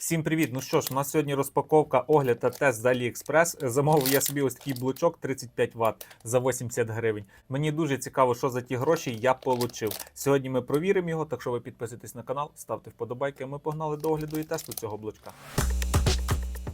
Всім привіт! Ну що ж, у нас сьогодні розпаковка, огляд та тест з AliExpress. Замовив я собі ось такий блочок 35 Вт за 80 гривень. Мені дуже цікаво, що за ті гроші я получив. Сьогодні ми провіримо його, так що ви підписуйтесь на канал, ставте вподобайки. Ми погнали до огляду і тесту цього блочка.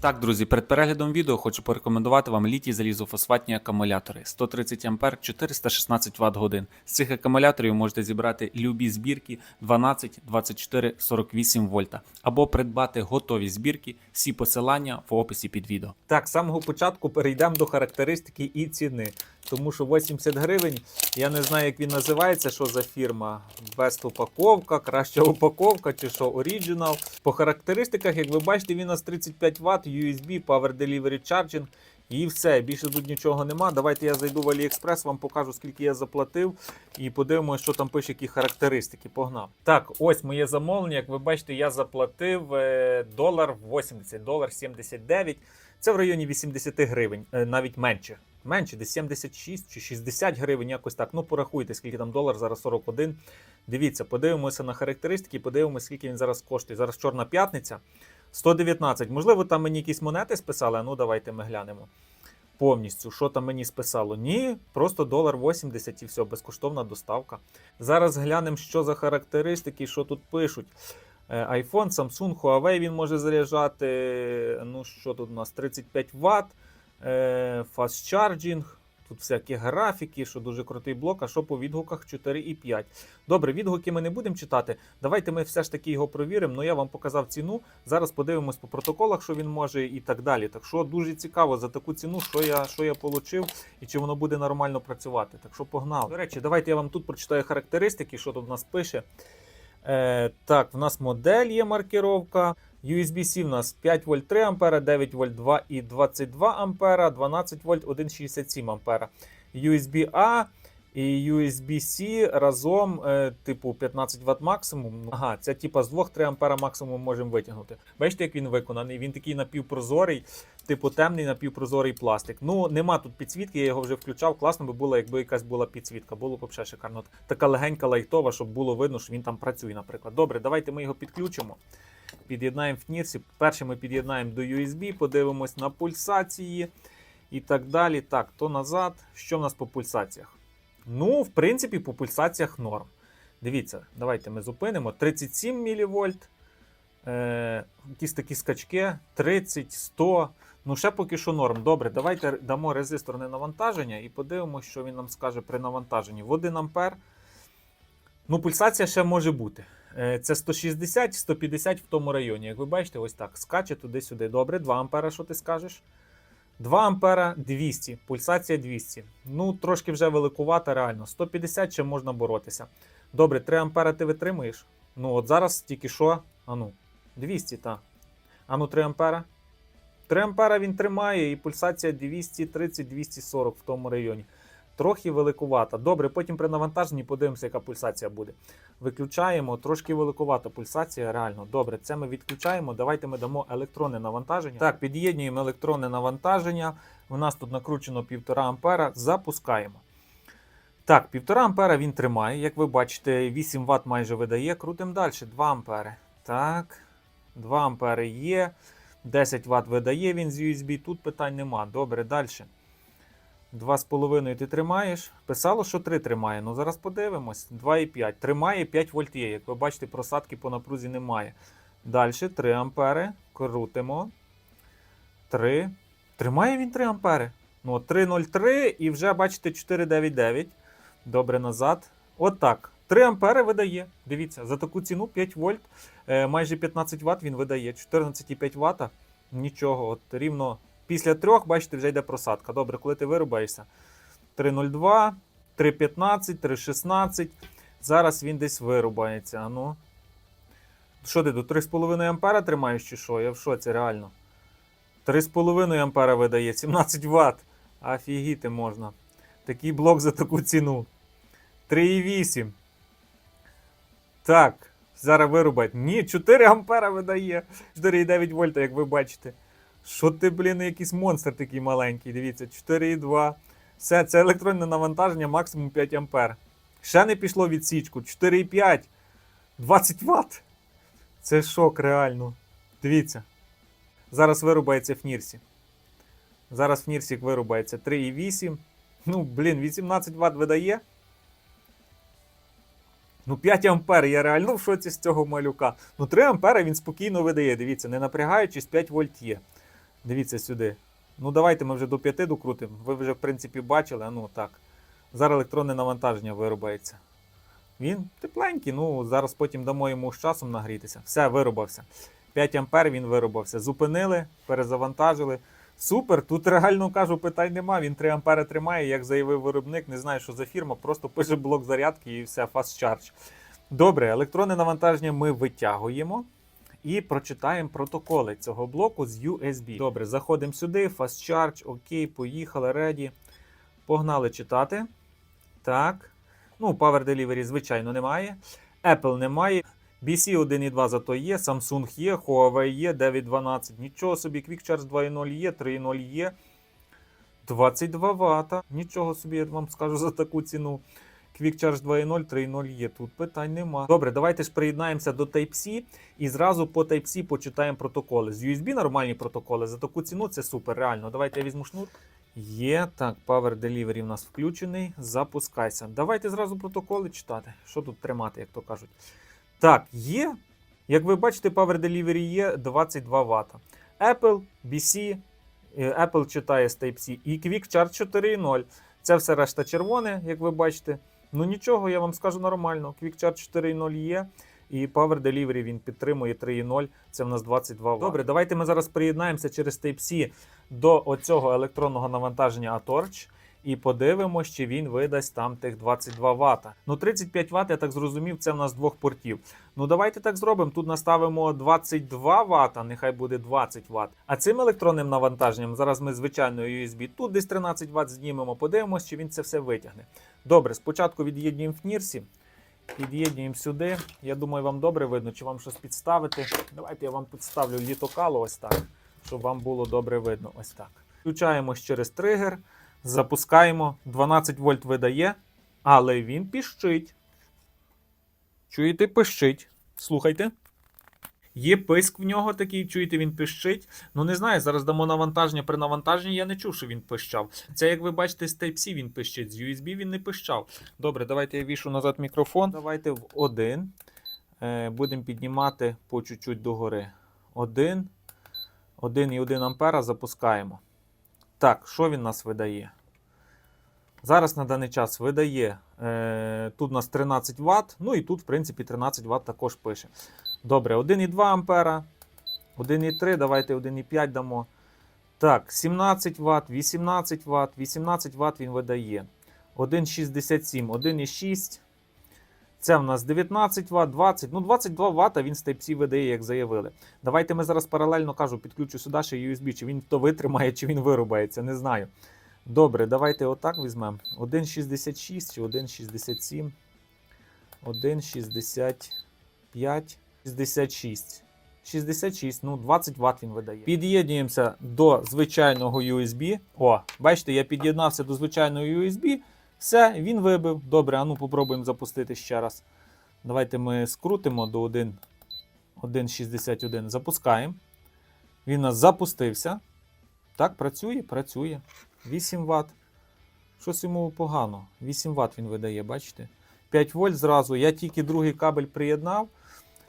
Так, друзі, перед переглядом відео хочу порекомендувати вам літій залізофосфатні акумулятори 130 А 416 Вт годин. З цих акумуляторів можете зібрати любі збірки 12, 24, 48 вольта або придбати готові збірки. Всі посилання в описі під відео. Так, з самого початку перейдемо до характеристики і ціни. Тому що 80 гривень, я не знаю, як він називається, що за фірма. Best упаковка, краща упаковка чи що Original. По характеристиках, як ви бачите, він у нас 35 Вт, USB, Power Delivery Charging. І все, більше тут нічого нема. Давайте я зайду в AliExpress, вам покажу, скільки я заплатив, і подивимося, що там пише, які характеристики. Погнав. Так, ось моє замовлення. Як ви бачите, я заплатив е, долар 80, долар 79. Це в районі 80 гривень, е, навіть менше. Менше, десь 76 чи 60 гривень, якось так. Ну, порахуйте, скільки там долар, зараз 41. Дивіться, подивимося на характеристики, подивимося, скільки він зараз коштує. Зараз чорна п'ятниця. 119. Можливо, там мені якісь монети списали. Ну, давайте ми глянемо. Повністю, що там мені списало? Ні, просто долар 80 і все, безкоштовна доставка. Зараз глянемо, що за характеристики, що тут пишуть. Е, iPhone, Samsung, Huawei він може заряджати. Ну, що тут у нас? 35 Вт, Fast Charging. Тут всякі графіки, що дуже крутий блок, а що по відгуках 4,5. Добре, відгуки ми не будемо читати. Давайте ми все ж таки його провіримо. Ну я вам показав ціну. Зараз подивимось по протоколах, що він може, і так далі. Так що дуже цікаво за таку ціну, що я що я отримав і чи воно буде нормально працювати. Так що погнали. До речі, давайте я вам тут прочитаю характеристики, що тут у нас пише. Е, так, в нас модель є маркировка. USB-C в нас 5 вольт 3 ампера, 9 вольт 2 і 22 ампера, 12 вольт 1,67 ампера. USB-A і USB-C разом, е, типу 15 Вт максимум. Ага, це типа з 2-3 ампера максимум можемо витягнути. Бачите, як він виконаний? Він такий напівпрозорий, типу темний напівпрозорий пластик. Ну, нема тут підсвітки, я його вже включав. Класно би було, якби якась була підсвітка. Було б взагалі шикарно. Така легенька лайтова, щоб було видно, що він там працює, наприклад. Добре, давайте ми його підключимо. Під'єднаємо в нірсі. Перше ми під'єднаємо до USB, подивимось на пульсації і так далі. Так, то назад. Що в нас по пульсаціях? Ну, в принципі, по пульсаціях норм. Дивіться, давайте ми зупинимо. 37 мВ. Е, якісь такі скачки, 30, 100. Ну, ще поки що норм. Добре, давайте дамо резисторне навантаження і подивимося, що він нам скаже при навантаженні. В 1 ампер. Ну, пульсація ще може бути. Е, Це 160-150 в тому районі. Як ви бачите, ось так. Скаче туди-сюди. Добре, 2 ампера, що ти скажеш? 2 ампера 200, пульсація 200. Ну, трошки вже великувата, реально. 150 ще можна боротися. Добре, 3 ампера ти витримуєш? Ну, от зараз тільки що. Ану, 200, так. Ану, 3 ампера. 3 ампера він тримає, і пульсація 230-240 в тому районі. Трохи великувата. Добре, потім при навантаженні подивимося, яка пульсація буде. Виключаємо, трошки великувата пульсація, реально. Добре, це ми відключаємо. Давайте ми дамо електронне навантаження. Так, під'єднуємо електронне навантаження. У нас тут накручено 1,5 ампера. Запускаємо. Так, 1,5 ампера він тримає. Як ви бачите, 8 Вт майже видає. Крутимо далі. 2 ампери. Так. 2 ампери є. 10 Вт видає він з USB. Тут питань нема. Добре, далі. 2,5 ти тримаєш. Писало, що 3 тримає. Ну зараз подивимось. 2,5. Тримає 5 вольт є. Як ви бачите, просадки по напрузі немає. Далі 3 ампери. Крутимо. 3. Тримає він 3 ампери. Ну, 3,03 і вже бачите 4,99. Добре, назад. От так. 3 ампери видає. Дивіться, за таку ціну 5 вольт, е, майже 15 Вт він видає. 14,5 Вт. Нічого. От рівно після трьох, бачите, вже йде просадка. Добре, коли ти вирубаєшся. 3,02, 3,15, 3,16. Зараз він десь вирубається. Ну. Що ти до 3,5 ампера тримаєш чи що? Я в шоці, реально. 3,5 ампера видає, 17 Вт. Офігіти можна. Такий блок за таку ціну. 3,8. Так, зараз вирубать. Ні, 4 ампера видає. 4,9 вольта, як ви бачите. Що ти, блін, якийсь монстр такий маленький. Дивіться, 4,2. Все, це електронне навантаження, максимум 5 ампер. Ще не пішло відсічку. 4,5. 20 Вт. Це шок, реально. Дивіться. Зараз вирубається в Нірсі. Зараз в Нірсік вирубається 3,8. Ну, блін, 18 Вт видає. Ну, 5 ампер, я реально в шоці з цього малюка. Ну, 3 ампера він спокійно видає. Дивіться, не напрягаючись, 5 вольт є. Дивіться сюди. Ну, давайте ми вже до 5 докрутимо. Ви вже, в принципі, бачили. Ну так. Зараз електронне навантаження вирубається. Він тепленький, ну зараз потім дамо йому з часом нагрітися. Все, вирубався. 5 ампер він вирубався. Зупинили, перезавантажили. Супер, тут реально кажу, питань нема. Він 3 ампери тримає, як заявив виробник. Не знаю, що за фірма, просто пише блок зарядки і все, fast charge. Добре, електронне навантаження ми витягуємо і прочитаємо протоколи цього блоку з USB. Добре, заходимо сюди, fast charge, окей, поїхали, ready. Погнали читати. Так. Ну, Power Delivery, звичайно, немає. Apple немає. BC 1.2 зато є, Samsung є, Huawei є, 9.12. Нічого собі, Quick Charge 2.0 є, 3.0 є. 22 Вт. Нічого собі, я вам скажу за таку ціну. Quick Charge 2.0, 3.0 є. Тут питань нема. Добре, давайте ж приєднаємося до Type-C і зразу по Type-C почитаємо протоколи. З USB нормальні протоколи. За таку ціну це супер, реально. Давайте я візьму шнур. Є. Так, Power Delivery в нас включений. Запускайся. Давайте зразу протоколи читати. Що тут тримати, як то кажуть. Так, є. Як ви бачите, Power Delivery є 22 Вт. Apple, BC, е, Apple читає з Type-C і Quick Charge 4.0. Це все решта червоне, як ви бачите. Ну нічого, я вам скажу нормально. Квікчар Charge 4.0 є. І Power Delivery він підтримує 3.0. Це в нас 22 Вт. Добре, давайте ми зараз приєднаємося через Type-C до оцього електронного навантаження Atorch і подивимося, чи він видасть там тих 22 Вт. Ну 35 Вт, я так зрозумів, це в нас двох портів. Ну давайте так зробимо. Тут наставимо 22 Вт, нехай буде 20 Вт. А цим електронним навантаженням зараз ми звичайною USB тут десь 13 Вт знімемо, подивимося, чи він це все витягне. Добре, спочатку від'єднуємо в Нірсі. Під'єднуємо сюди. Я думаю, вам добре видно, чи вам щось підставити. Давайте я вам підставлю літокало ось так, щоб вам було добре видно. Ось так. Включаємось через тригер, запускаємо. 12 вольт видає, але він піщить. Чуєте, пищить. Слухайте. Є писк в нього такий, чуєте, він пищить. Ну не знаю, зараз дамо навантаження. При навантаженні я не чув, що він пищав. Це, як ви бачите, з Type-C він пищить, з USB він не пищав. Добре, давайте я вішу назад мікрофон. Давайте в один. Е, будемо піднімати по чуть-чуть догори. Один. 1,1 ампера запускаємо. Так, що він нас видає? Зараз на даний час видає. Е, тут у нас 13 Вт. Ну і тут, в принципі, 13 Вт також пише. Добре, 1,2 ампера, 1,3, давайте 1,5 дамо. Так, 17 Вт, 18 Вт, 18 Вт він видає. 1,67, 1,6. Це в нас 19 Вт, 20. Ну, 22 Вт він з Type-C видає, як заявили. Давайте ми зараз паралельно кажу, підключу сюди ще USB, чи він то витримає, чи він вирубається, не знаю. Добре, давайте отак візьмемо. 1,66 чи 1,67. 1,65. 66. 66, ну 20 Вт він видає. Під'єднуємося до звичайного USB. О, бачите, я під'єднався до звичайного USB. Все, він вибив. Добре, а ну попробуємо запустити ще раз. Давайте ми скрутимо до 1.61. Запускаємо. Він у нас запустився. Так, працює, працює. 8 Вт. Щось йому погано. 8 Вт він видає, бачите? 5 вольт зразу. Я тільки другий кабель приєднав.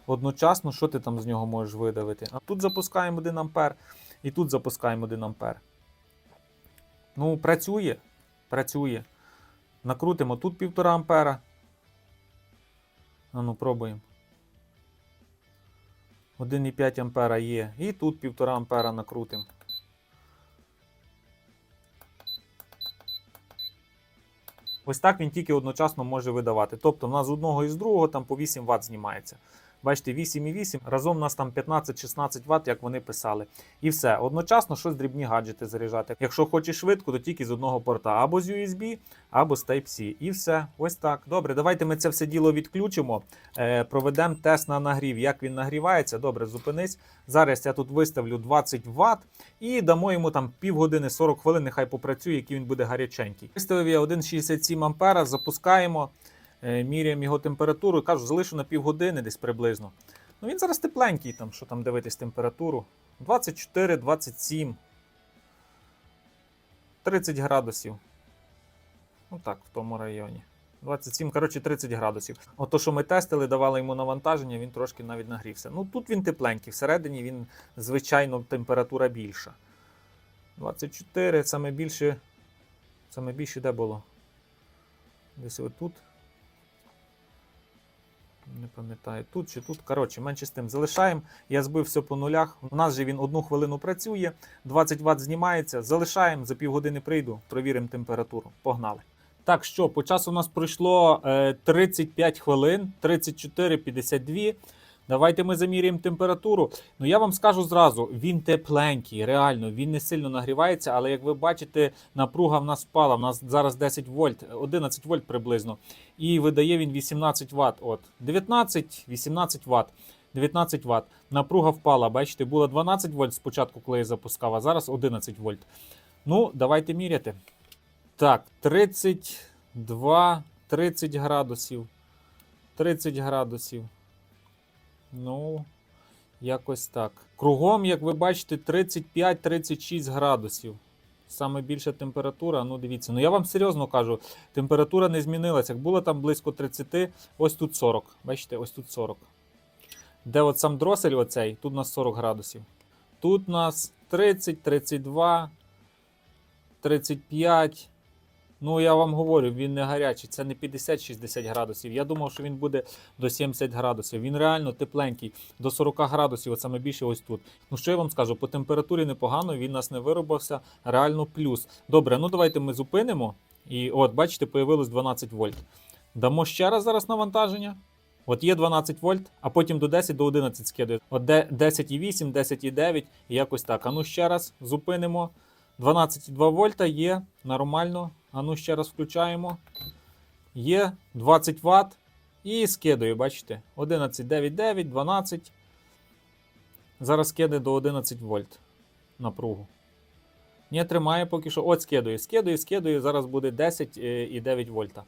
Одночасно, що ти там з нього можеш видавити? А тут запускаємо 1 ампер і тут запускаємо 1 ампер. Ну, працює. Працює. Накрутимо тут 1,5 ампера. А пробуємо. 1,5 ампера є. І тут 1,5 ампера накрутимо. Ось так він тільки одночасно може видавати. Тобто, в нас з одного і з другого там по 8 Вт знімається. Бачите, 8,8, разом у нас там 15-16 Вт, як вони писали. І все. Одночасно щось дрібні гаджети заряджати. Якщо хочеш швидко, то тільки з одного порта, або з USB, або з Type-C. І все. Ось так. Добре, давайте ми це все діло відключимо. Е, проведемо тест на нагрів, як він нагрівається. Добре, зупинись. Зараз я тут виставлю 20 Вт і дамо йому там півгодини 40 хвилин, нехай попрацює, який він буде гаряченький. Виставив я 1,67 ампера, запускаємо. Е, міряємо його температуру, кажу, залишу на півгодини десь приблизно. Ну він зараз тепленький, там, що там дивитись температуру. 24, 27. 30 градусів. Ну так, в тому районі. 27, коротше, 30 градусів. Ото, що ми тестили, давали йому навантаження, він трошки навіть нагрівся. Ну тут він тепленький, всередині він, звичайно, температура більша. 24, саме більше. Саме більше де було? Десь отут. Не пам'ятаю, тут чи тут. Коротше, менше з тим залишаємо. Я збив все по нулях. У нас же він одну хвилину працює, 20 Вт знімається. Залишаємо, за півгодини прийду, провіримо температуру. Погнали. Так що, по часу у нас пройшло е, 35 хвилин, 34-52. Давайте ми заміряємо температуру. Ну я вам скажу зразу, він тепленький, реально, він не сильно нагрівається, але як ви бачите, напруга в нас впала. У нас зараз 10 вольт, 11 вольт приблизно. І видає він 18 Вт. От 19-18 Вт. 19 Вт. Напруга впала. Бачите, було 12 вольт спочатку, коли я запускав, а зараз 11 вольт. Ну, давайте міряти. Так, 32, 30 градусів. 30 градусів. Ну, якось так. Кругом, як ви бачите, 35-36 градусів. Саме більша температура, ну дивіться, ну я вам серйозно кажу, температура не змінилася. Як було там близько 30, ось тут 40. Бачите, ось тут 40. Де от сам дросель, оцей, тут у нас 40 градусів. Тут у нас 30, 32, 35. Ну, я вам говорю, він не гарячий. Це не 50-60 градусів. Я думав, що він буде до 70 градусів. Він реально тепленький, до 40 градусів, от саме більше ось тут. Ну що я вам скажу? По температурі непогано, він нас не виробився. Реально плюс. Добре, ну давайте ми зупинимо. І от, бачите, появилось 12 вольт. Дамо ще раз зараз навантаження. От є 12 вольт, а потім до 10 до 11 скидає. От 10,8, 10,9 і якось так. А ну ще раз зупинимо. 12,2 вольта є нормально. А ну ще раз включаємо. Є 20 Вт. І скидаю, бачите? 11,9,9, 12. Зараз скидає до 11 вольт напругу. Не тримає поки що. От скидаю, скидаю, скидаю. Зараз буде 10,9 вольта.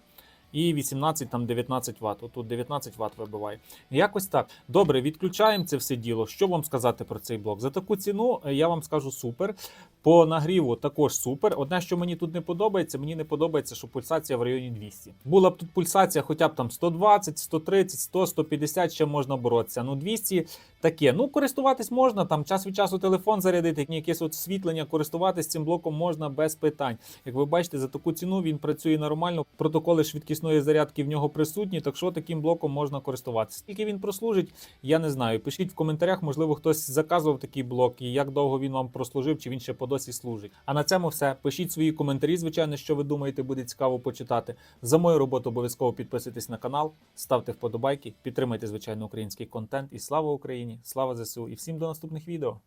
І 18, там 19 Вт. Отут 19 Вт вибиває. Якось так. Добре, відключаємо це все діло. Що вам сказати про цей блок? За таку ціну е, я вам скажу супер. По нагріву також супер. Одне, що мені тут не подобається, мені не подобається, що пульсація в районі 200. Була б тут пульсація хоча б там 120, 130, 100, 150, ще можна боротися. Ну 200 таке. Ну, користуватись можна, там час від часу телефон зарядити, якесь освітлення, користуватись цим блоком можна без питань. Як ви бачите, за таку ціну він працює нормально. Протоколи швидкісної зарядки в нього присутні, так що таким блоком можна користуватися. Скільки він прослужить, я не знаю. Пишіть в коментарях, можливо, хтось заказував такий блок і як довго він вам прослужив, чи він ще по досі служить. А на цьому все. Пишіть свої коментарі, звичайно, що ви думаєте, буде цікаво почитати. За мою роботу обов'язково підписуйтесь на канал, ставте вподобайки, підтримайте звичайно український контент. І слава Україні! Слава ЗСУ! І всім до наступних відео!